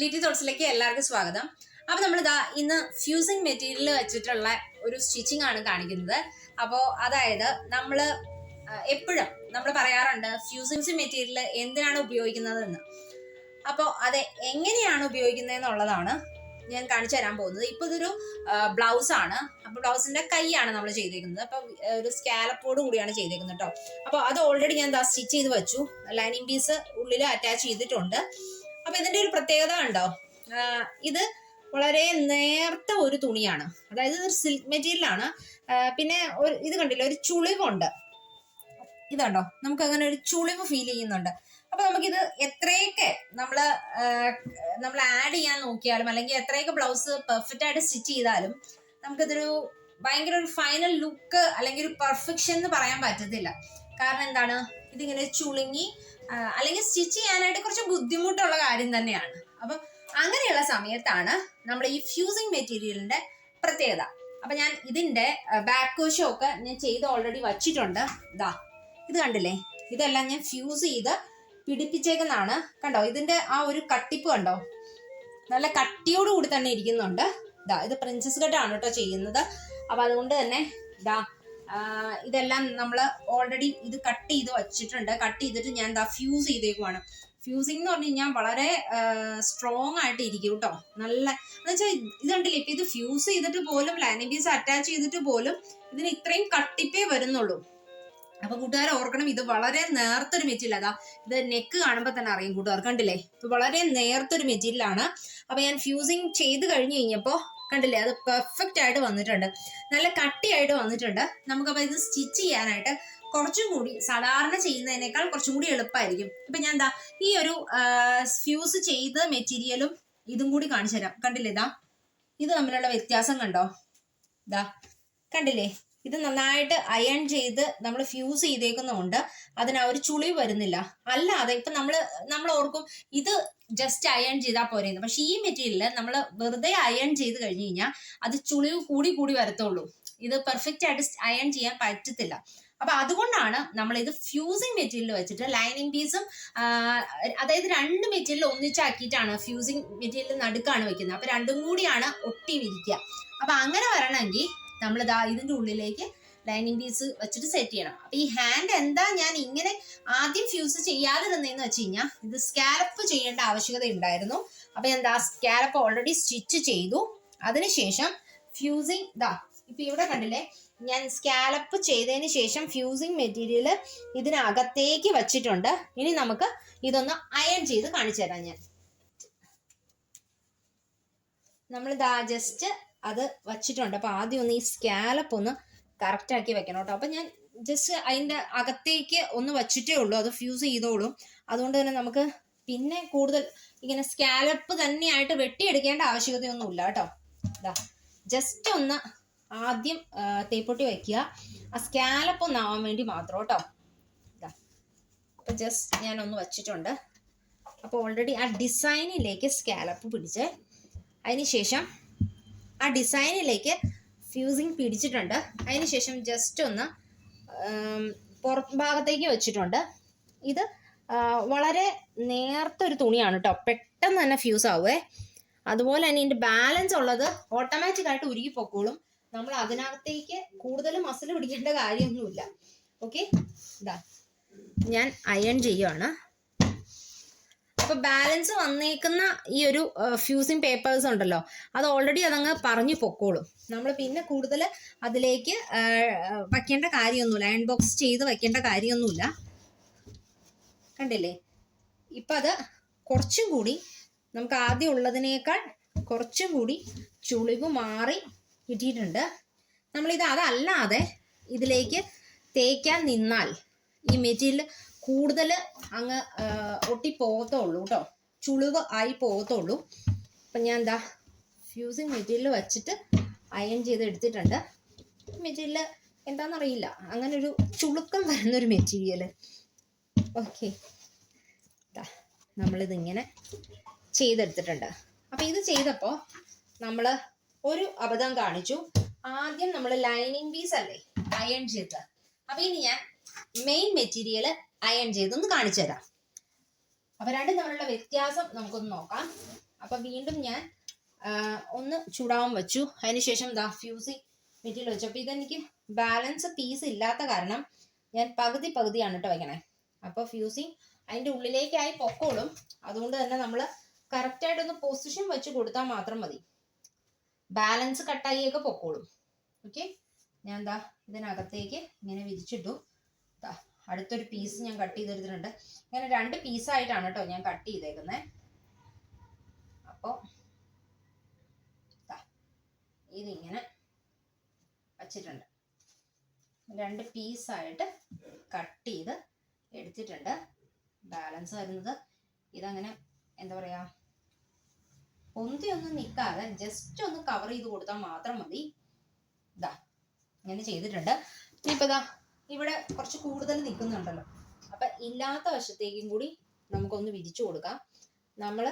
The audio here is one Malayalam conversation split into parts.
ലിറ്റി തോട്ട്സിലേക്ക് എല്ലാവർക്കും സ്വാഗതം. അപ്പോൾ നമ്മൾ ഇതാ ഇന്ന് ഫ്യൂസിങ് മെറ്റീരിയൽ വെച്ചിട്ടുള്ള ഒരു സ്റ്റിച്ചിങ് ആണ് കാണിക്കുന്നത്. അപ്പോൾ അതായത് നമ്മൾ എപ്പോഴും നമ്മൾ പറയാറുണ്ട് ഫ്യൂസിങ് മെറ്റീരിയൽ എന്തിനാണ് ഉപയോഗിക്കുന്നതെന്ന്. അപ്പോൾ അത് എങ്ങനെയാണ് ഉപയോഗിക്കുന്നത് എന്നുള്ളതാണ് ഞാൻ കാണിച്ചു തരാൻ പോകുന്നത്. ഇപ്പൊ ഇതൊരു ബ്ലൗസ് ആണ്. അപ്പോൾ ബ്ലൗസിന്റെ കൈയാണ് നമ്മൾ ചെയ്തേക്കുന്നത്. അപ്പോൾ ഒരു സ്കാലപ്പോട് കൂടിയാണ് ചെയ്തേക്കുന്നത് കേട്ടോ അപ്പോൾ അത് ഓൾറെഡി ഞാൻ സ്റ്റിച്ച് ചെയ്ത് വെച്ചു. ലൈനിങ് പീസ് ഉള്ളിൽ അറ്റാച്ച് ചെയ്തിട്ടുണ്ട്. അപ്പൊ ഇതിന്റെ ഒരു പ്രത്യേകത ഉണ്ടോ ഇത് വളരെ നേർത്ത ഒരു തുണിയാണ്. അതായത് ഒരു സിൽക്ക് മെറ്റീരിയൽ ആണ്. പിന്നെ ഒരു ഇത് കണ്ടില്ല? ഒരു ചുളിവുണ്ട്. ഇതുണ്ടോ നമുക്ക് അങ്ങനെ ഒരു ചുളിവ് ഫീൽ ചെയ്യുന്നുണ്ട്. അപ്പൊ നമുക്കിത് എത്രയൊക്കെ നമ്മൾ നമ്മൾ ആഡ് ചെയ്യാൻ നോക്കിയാലും അല്ലെങ്കിൽ എത്രയൊക്കെ ബ്ലൗസ് പെർഫെക്റ്റ് ആയിട്ട് സ്റ്റിച്ച് ചെയ്താലും നമുക്കിതൊരു ഭയങ്കര ഒരു ഫൈനൽ ലുക്ക് അല്ലെങ്കിൽ ഒരു പെർഫെക്ഷൻ എന്ന് പറയാൻ പറ്റത്തില്ല. കാരണം എന്താണ്? ഇതിങ്ങനെ ചുളുങ്ങി അല്ലെങ്കിൽ സ്റ്റിച്ച് ചെയ്യാനായിട്ട് കുറച്ച് ബുദ്ധിമുട്ടുള്ള കാര്യം തന്നെയാണ്. അപ്പം അങ്ങനെയുള്ള സമയത്താണ് നമ്മൾ ഈ ഫ്യൂസിങ് മെറ്റീരിയലിന്റെ പ്രത്യേകത. അപ്പൊ ഞാൻ ഇതിന്റെ ബാക്ക് വശം ഒക്കെ ഞാൻ ചെയ്ത് ഓൾറെഡി വച്ചിട്ടുണ്ട്. ഇതാ ഇത് കണ്ടില്ലേ? ഇതെല്ലാം ഞാൻ ഫ്യൂസ് ചെയ്ത് പിടിപ്പിച്ചേക്കുന്നതാണ്. കണ്ടോ? ഇതിന്റെ ആ ഒരു കട്ടിപ്പ് കണ്ടോ? നല്ല കട്ടിയോട് കൂടി തന്നെ ഇരിക്കുന്നുണ്ട്. ഇതാ ഇത് പ്രിൻസസ് കട്ടാണ് കേട്ടോ ചെയ്യുന്നത്. അപ്പൊ അതുകൊണ്ട് തന്നെ ഇതാ ഇതെല്ലാം നമ്മൾ ഓൾറെഡി ഇത് കട്ട് ചെയ്ത് വെച്ചിട്ടുണ്ട്. കട്ട് ചെയ്തിട്ട് ഞാൻ എന്താ ഫ്യൂസ് ചെയ്തേക്കുവാണ്. ഫ്യൂസിങ് എന്ന് പറഞ്ഞു കഴിഞ്ഞാൽ വളരെ സ്ട്രോങ് ആയിട്ട് ഇരിക്കും കേട്ടോ നല്ല എന്ന് വെച്ചാൽ ഇത് കണ്ടില്ലേ ഇപ്പൊ ഇത് ഫ്യൂസ് ചെയ്തിട്ട് പോലും പീസ് അറ്റാച്ച് ചെയ്തിട്ട് പോലും ഇതിന് ഇത്രയും കട്ടിപ്പേ വരുന്നുള്ളൂ. അപ്പൊ കൂട്ടുകാർ ഓർക്കണം ഇത് വളരെ നേർത്തൊരു മെറ്റീരിയൽ അതാ. ഇത് നെക്ക് കാണുമ്പോൾ തന്നെ അറിയും കൂട്ടുകാർ. കണ്ടില്ലേ? ഇത് വളരെ നേർത്തൊരു മെറ്റീരിയൽ ആണ് അപ്പൊ ഞാൻ ഫ്യൂസിങ് ചെയ്ത് കഴിഞ്ഞു കഴിഞ്ഞപ്പോൾ കണ്ടില്ലേ? അത് പെർഫെക്റ്റ് ആയിട്ട് വന്നിട്ടുണ്ട്. നല്ല കട്ടിയായിട്ട് വന്നിട്ടുണ്ട്. നമുക്കപ്പോൾ ഇത് സ്റ്റിച്ച് ചെയ്യാനായിട്ട് കുറച്ചും കൂടി സാധാരണ ചെയ്യുന്നതിനേക്കാൾ കുറച്ചും കൂടി എളുപ്പമായിരിക്കും ഇപ്പം ഞാൻ എന്താ ഈ ഒരു ഫ്യൂസ് ചെയ്ത മെറ്റീരിയലും ഇതും കൂടി കാണിച്ചു തരാം. കണ്ടില്ലേ ഇതാ ഇത് തമ്മിലുള്ള വ്യത്യാസം കണ്ടോ? ഇതാ കണ്ടില്ലേ? ഇത് നന്നായിട്ട് അയൺ ചെയ്ത് നമ്മൾ ഫ്യൂസ് ചെയ്തേക്കുന്നതുകൊണ്ട് അതിന് ഒരു ചുളി വരുന്നില്ല. അല്ലാതെ ഇപ്പൊ നമ്മൾ നമ്മൾ ഓർക്കും ഇത് ജസ്റ്റ് അയൺ ചെയ്താൽ പോരെയെന്ന് പക്ഷെ ഈ മെറ്റീരിയൽ നമ്മൾ വെറുതെ അയൺ ചെയ്ത് കഴിഞ്ഞ് കഴിഞ്ഞാൽ അത് ചുളിവ് കൂടി കൂടി വരത്തുള്ളൂ. ഇത് പെർഫെക്റ്റ് ആയിട്ട് അയൺ ചെയ്യാൻ പറ്റത്തില്ല. അപ്പൊ അതുകൊണ്ടാണ് നമ്മൾ ഇത് ഫ്യൂസിങ് മെറ്റീരിയൽ വെച്ചിട്ട് ലൈനിങ് പീസും അതായത് രണ്ട് മെറ്റീരിയൽ ഒന്നിച്ചാക്കിയിട്ടാണ് ഫ്യൂസിങ് മെറ്റീരിയൽ നടുക്കാണ് വെക്കുന്നത്. അപ്പൊ രണ്ടും കൂടിയാണ് ഒട്ടി വിരിക്കുക. അപ്പൊ അങ്ങനെ വരണമെങ്കിൽ നമ്മൾ ഇതാ ഇതിന്റെ ഉള്ളിലേക്ക് ലൈനിങ് പീസ് വെച്ചിട്ട് സെറ്റ് ചെയ്യണം. അപ്പൊ ഈ ഹാൻഡ് എന്താ ഞാൻ ഇങ്ങനെ ആദ്യം ഫ്യൂസ് ചെയ്യാതിരുന്നതെന്ന് വെച്ച് കഴിഞ്ഞാൽ ഇത് സ്കാലപ്പ് ചെയ്യേണ്ട ആവശ്യകത ഉണ്ടായിരുന്നു. അപ്പൊ ഞാൻ ദാ സ്കാലപ്പ് ഓൾറെഡി സ്റ്റിച്ച് ചെയ്തു. അതിനുശേഷം ഫ്യൂസിങ് ദാ ഇപ്പൊ ഇവിടെ കണ്ടില്ലേ ഞാൻ സ്കാലപ്പ് ചെയ്തതിന് ശേഷം ഫ്യൂസിങ് മെറ്റീരിയൽ ഇതിനകത്തേക്ക് വെച്ചിട്ടുണ്ട്. ഇനി നമുക്ക് ഇതൊന്ന് അയൺ ചെയ്ത് കാണിച്ചു തരാം ഞാൻ. നമ്മൾ ദാ ജസ്റ്റ് അത് വച്ചിട്ടുണ്ട്. അപ്പൊ ആദ്യം ഒന്ന് ഈ സ്കാലപ്പ് ഒന്ന് കറക്റ്റ് ആക്കി വെക്കണം കേട്ടോ. അപ്പൊ ഞാൻ ജസ്റ്റ് അതിന്റെ അകത്തേക്ക് ഒന്ന് വച്ചിട്ടേ ഉള്ളൂ. അത് ഫ്യൂസ് ചെയ്തോളൂ. അതുകൊണ്ട് തന്നെ നമുക്ക് പിന്നെ കൂടുതൽ ഇങ്ങനെ സ്കാലപ്പ് തന്നെയായിട്ട് വെട്ടിയെടുക്കേണ്ട ആവശ്യകതയൊന്നുമില്ല കേട്ടോ. ഇതാ ജസ്റ്റ് ഒന്ന് ആദ്യം തേപ്പൊട്ടി വെക്കുക ആ സ്കാലപ്പ് ഒന്ന് ആവാൻ വേണ്ടി മാത്രം കേട്ടോ. അപ്പൊ ജസ്റ്റ് ഞാൻ ഒന്ന് വച്ചിട്ടുണ്ട്. അപ്പോൾ ഓൾറെഡി ആ ഡിസൈനിലേക്ക് സ്കാലപ്പ് പിടിച്ച് അതിനുശേഷം ആ ഡിസൈനിലേക്ക് ഫ്യൂസിങ് പിടിച്ചിട്ടുണ്ട്. അതിനുശേഷം ജസ്റ്റ് ഒന്ന് പുറത്ത് ഭാഗത്തേക്ക് വെച്ചിട്ടുണ്ട്. ഇത് വളരെ നേർത്തൊരു തുണിയാണ് കേട്ടോ പെട്ടെന്ന് തന്നെ ഫ്യൂസ് ആവുമേ അതുപോലെ തന്നെ ഇതിന്റെ ബാലൻസ് ഉള്ളത് ഓട്ടോമാറ്റിക് ആയിട്ട് ഉരുകി പൊക്കോളും. നമ്മൾ അതിനകത്തേക്ക് കൂടുതൽ മസിൽ പിടിക്കേണ്ട കാര്യമൊന്നുമില്ല. ഓക്കെ ഇതാ. ഞാൻ അയൺ ചെയ്യുവാണ്. അപ്പൊ ബാലൻസ് വന്നേക്കുന്ന ഈ ഒരു ഫ്യൂസിങ് പേപ്പേഴ്സ് ഉണ്ടല്ലോ അത് ഓൾറെഡി അതങ്ങ് പറഞ്ഞു പൊക്കോളും. നമ്മൾ പിന്നെ കൂടുതൽ അതിലേക്ക് വയ്ക്കേണ്ട കാര്യമൊന്നുമില്ല. അയൺ ബോക്സ് ചെയ്ത് വയ്ക്കേണ്ട കാര്യമൊന്നുമില്ല. കണ്ടില്ലേ? ഇപ്പൊ അത് കുറച്ചും കൂടി നമുക്ക് ആദ്യം ഉള്ളതിനേക്കാൾ കുറച്ചും കൂടി ചുളിവ് മാറി കിട്ടിയിട്ടുണ്ട്. നമ്മളിത് അതല്ലാതെ ഇതിലേക്ക് തേക്കാൻ നിന്നാൽ ഈ മെറ്റീരിയൽ കൂടുതൽ അങ്ങ് ഒട്ടി പോകത്തുള്ളൂ കേട്ടോ. ചുളിവ് ആയി പോകത്തുള്ളൂ. അപ്പം ഞാൻ എന്താ ഫ്യൂസിങ് മെറ്റീരിയൽ വെച്ചിട്ട് അയൺ ചെയ്ത് എടുത്തിട്ടുണ്ട്. മെറ്റീരിയൽ എന്താണെന്നറിയില്ല അങ്ങനെ ഒരു ചുളുക്കം വരുന്നൊരു മെറ്റീരിയൽ ഓക്കെ നമ്മളിതിങ്ങനെ ചെയ്തെടുത്തിട്ടുണ്ട്. അപ്പം ഇത് ചെയ്തപ്പോൾ നമ്മൾ ഒരു അബദ്ധം കാണിച്ചു. ആദ്യം നമ്മൾ ലൈനിങ് പീസ് അല്ലേ അയൺ ചെയ്ത് അപ്പം ഇനി ഞാൻ മെയിൻ മെറ്റീരിയൽ അയൺ ചെയ്തൊന്ന് കാണിച്ചു തരാം. അപ്പൊ രണ്ടും തമ്മിലുള്ള വ്യത്യാസം നമുക്കൊന്ന് നോക്കാം. അപ്പൊ വീണ്ടും ഞാൻ ഒന്ന് ചൂടാവും വെച്ചു. അതിനുശേഷം ദാ ഫ്യൂസി മെറ്റീരിയൽ വെച്ചു. അപ്പൊ ഇതെനിക്ക് ബാലൻസ് പീസ് ഇല്ലാത്ത കാരണം ഞാൻ പകുതി പകുതിയാണ് കേട്ടോ വയ്ക്കണേ അപ്പോൾ ഫ്യൂസിങ് അതിന്റെ ഉള്ളിലേക്കായി പൊക്കോളും. അതുകൊണ്ട് തന്നെ നമ്മൾ കറക്റ്റായിട്ടൊന്ന് പൊസിഷൻ വെച്ച് കൊടുത്താൽ മാത്രം മതി. ബാലൻസ് കട്ടായിയൊക്കെ പൊക്കോളും. ഓക്കെ ഞാൻ എന്താ ഇതിനകത്തേക്ക് ഇങ്ങനെ വിരിച്ചിട്ടു. അടുത്തൊരു പീസ് ഞാൻ കട്ട് ചെയ്തെടുത്തിട്ടുണ്ട്. ഇങ്ങനെ രണ്ട് പീസായിട്ടാണ് കേട്ടോ ഞാൻ കട്ട് ചെയ്തേക്കുന്നത് അപ്പോൾ ഇതിങ്ങനെ വച്ചിട്ടുണ്ട്. രണ്ട് പീസായിട്ട് കട്ട് ചെയ്ത് എടുത്തിട്ടുണ്ട്. ബാലൻസ് വരുന്നത് ഇതങ്ങനെ എന്താ പറയാ പൊന്തി നിൽക്കാതെ ജസ്റ്റ് ഒന്ന് കവർ ചെയ്ത് കൊടുത്താൽ മാത്രം മതി. ഇതാ ഇങ്ങനെ ചെയ്തിട്ടുണ്ട്. ഇനിയിപ്പോൾ ഇതാ ഇവിടെ കുറച്ച് കൂടുതൽ നിൽക്കുന്നുണ്ടല്ലോ. അപ്പൊ ഇല്ലാത്ത വശത്തേക്കും കൂടി നമുക്കൊന്ന് വിരിച്ചു കൊടുക്കാം. നമ്മൾ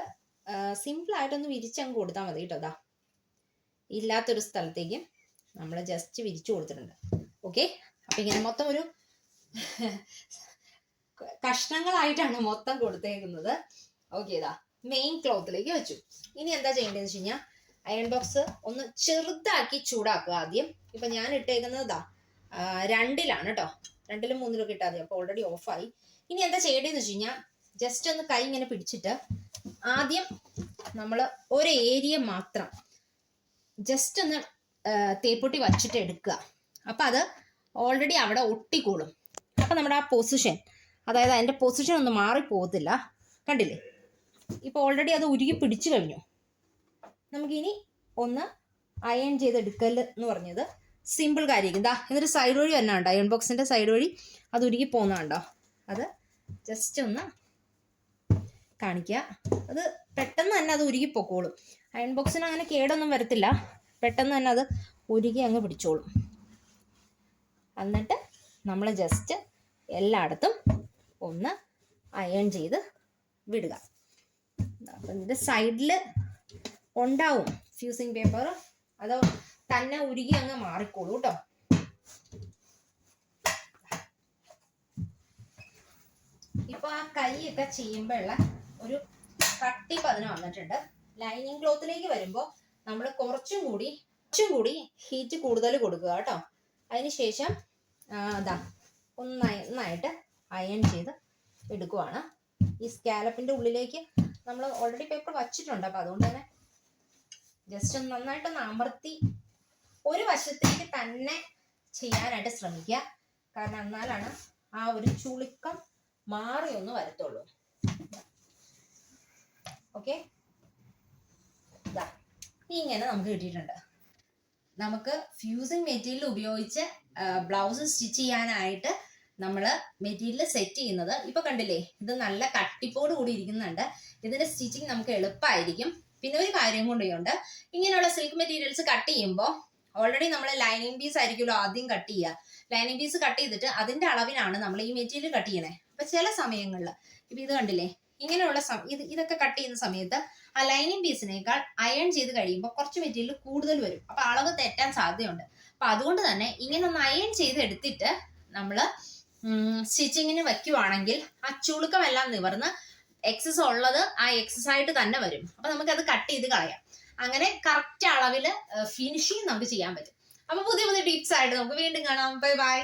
സിമ്പിളായിട്ടൊന്ന് വിരിച്ചങ്ങ് കൊടുത്താൽ മതി കേട്ടോ അതാ ഇല്ലാത്തൊരു സ്ഥലത്തേക്ക് നമ്മൾ ജസ്റ്റ് വിരിച്ചു കൊടുത്തിട്ടുണ്ട്. ഓക്കെ അപ്പൊ ഇങ്ങനെ മൊത്തം ഒരു കഷ്ണങ്ങളായിട്ടാണ് മൊത്തം കൊടുത്തേക്കുന്നത്. ഓക്കെ ഇതാ മെയിൻ ക്ലോത്തിലേക്ക് വെച്ചു. ഇനി എന്താ ചെയ്യേണ്ടതെന്ന് വെച്ച് കഴിഞ്ഞാൽ അയൺ ബോക്സ് ഒന്ന് ചെറുതാക്കി ചൂടാക്കുക ആദ്യം. ഇപ്പൊ ഞാൻ ഇട്ടേക്കുന്നത് ഇതാ രണ്ടിലാണ് കേട്ടോ. രണ്ടിലും മൂന്നിലും കിട്ടാതെ അപ്പൊ അപ്പോൾ ഓൾറെഡി ഓഫായി ഇനി എന്താ ചെയ്യേണ്ടതെന്ന് വെച്ച് കഴിഞ്ഞാൽ ജസ്റ്റ് ഒന്ന് കൈ ഇങ്ങനെ പിടിച്ചിട്ട് ആദ്യം നമ്മൾ ഒരു ഏരിയ മാത്രം ജസ്റ്റ് ഒന്ന് തേപ്പൊട്ടി വച്ചിട്ട് എടുക്കുക. അപ്പം അത് ഓൾറെഡി അവിടെ ഒട്ടിക്കോളും. അപ്പം നമ്മുടെ ആ പൊസിഷൻ അതായത് അതിന്റെ പൊസിഷൻ ഒന്നും മാറിപ്പോകത്തില്ല കണ്ടില്ലേ? ഇപ്പോൾ ഓൾറെഡി അത് ഉരുകി പിടിച്ചു കഴിഞ്ഞു. നമുക്കിനി ഒന്ന് അയൺ ചെയ്തെടുക്കൽ എന്ന് പറഞ്ഞത് സിമ്പിൾ കാര്യമായിരിക്കും ദാ എന്നിട്ട് സൈഡ് വഴി തന്നെ ഉണ്ടോ അയൺ ബോക്സിന്റെ സൈഡ് വഴി അത് ഉരുകി പോകുന്നുണ്ടോ അത് ജസ്റ്റ് ഒന്ന് കാണിക്കുക അത് പെട്ടെന്ന് തന്നെ അത് ഉരുകി പൊക്കോളും. അയൺ ബോക്സിന് അങ്ങനെ കേടൊന്നും വരത്തില്ല. പെട്ടെന്ന് തന്നെ അത് ഉരുകി അങ്ങ് പിടിച്ചോളും. എന്നിട്ട് നമ്മൾ ജസ്റ്റ് എല്ലായിടത്തും ഒന്ന് അയൺ ചെയ്ത് വിടുക. അപ്പം ഇതിന്റെ സൈഡിൽ ഉണ്ടാവും ഫ്യൂസിങ് പേപ്പർ അത് തന്നെ ഉരുകി അങ്ങ് മാറിക്കോളൂ കേട്ടോ. ഇപ്പൊ ആ കൈയൊക്കെ ചെയ്യുമ്പോഴുള്ള ഒരു കട്ടി അതിന് വന്നിട്ടുണ്ട്. ലൈനിങ് ക്ലോത്തിലേക്ക് വരുമ്പോൾ നമ്മൾ കുറച്ചും കൂടി കുറച്ചും കൂടി ഹീറ്റ് കൂടുതൽ കൊടുക്കുക കേട്ടോ. അതിനുശേഷം അതാ ഒന്നായി നന്നായിട്ട് അയൺ ചെയ്ത് എടുക്കുവാണ്. ഈ സ്കാലപ്പിന്റെ ഉള്ളിലേക്ക് നമ്മൾ ഓൾറെഡി പേപ്പർ വച്ചിട്ടുണ്ട്. അപ്പൊ അതുകൊണ്ട് തന്നെ ജസ്റ്റ് ഒന്ന് നന്നായിട്ടൊന്ന് അമർത്തി ഒരു വശത്തേക്ക് തന്നെ ചെയ്യാനായിട്ട് ശ്രമിക്കുക. കാരണം എന്നാലാണ് ആ ഒരു ചുളുക്കം മാറി ഒന്ന് വരത്തുള്ളൂ. ഓക്കെ ഇങ്ങനെ നമുക്ക് കിട്ടിയിട്ടുണ്ട്. നമുക്ക് ഫ്യൂസിങ് മെറ്റീരിയൽ ഉപയോഗിച്ച് ബ്ലൗസ് സ്റ്റിച്ച് ചെയ്യാനായിട്ട് നമ്മൾ മെറ്റീരിയൽ സെറ്റ് ചെയ്യുന്നത് ഇപ്പൊ കണ്ടില്ലേ? ഇത് നല്ല കട്ടിപ്പോട് കൂടി ഇരിക്കുന്നുണ്ട്. ഇതിന്റെ സ്റ്റിച്ചിങ് നമുക്ക് എളുപ്പമായിരിക്കും പിന്നെ ഒരു കാര്യം കൂടിയുണ്ട്. ഇങ്ങനെയുള്ള സിൽക്ക് മെറ്റീരിയൽസ് കട്ട് ചെയ്യുമ്പോൾ ഓൾറെഡി നമ്മൾ ലൈനിങ് പീസ് ആയിരിക്കുമല്ലോ ആദ്യം കട്ട് ചെയ്യുക. ലൈനിങ് പീസ് കട്ട് ചെയ്തിട്ട് അതിന്റെ അളവിനാണ് നമ്മൾ ഈ മെറ്റീരിയൽ കട്ട് ചെയ്യണേ. അപ്പൊ ചില സമയങ്ങളിൽ ഇപ്പൊ ഇത് കണ്ടില്ലേ? ഇങ്ങനെയുള്ള ഇത് ഇതൊക്കെ കട്ട് ചെയ്യുന്ന സമയത്ത് ആ ലൈനിങ് പീസിനേക്കാൾ അയൺ ചെയ്ത് കഴിയുമ്പോൾ കുറച്ച് മെറ്റീരിയൽ കൂടുതൽ വരും. അപ്പൊ അളവ് തെറ്റാൻ സാധ്യതയുണ്ട്. അപ്പൊ അതുകൊണ്ട് തന്നെ ഇങ്ങനെ ഒന്ന് അയൺ ചെയ്ത് എടുത്തിട്ട് നമ്മൾ സ്റ്റിച്ചിങ്ങിന് വെക്കുവാണെങ്കിൽ ആ ചുളുക്കമെല്ലാം നിവർന്ന് എക്സസ് ഉള്ളത് ആ എക്സസ് ആയിട്ട് തന്നെ വരും. അപ്പൊ നമുക്ക് അത് കട്ട് ചെയ്ത് കളയാം. അങ്ങനെ കറക്റ്റ് അളവിൽ ഫിനിഷിങ് നമുക്ക് ചെയ്യാൻ പറ്റും. അപ്പൊ പുതിയ പുതിയ ടിപ്സ് ആയിട്ട് നമുക്ക് വീണ്ടും കാണാം. Bye bye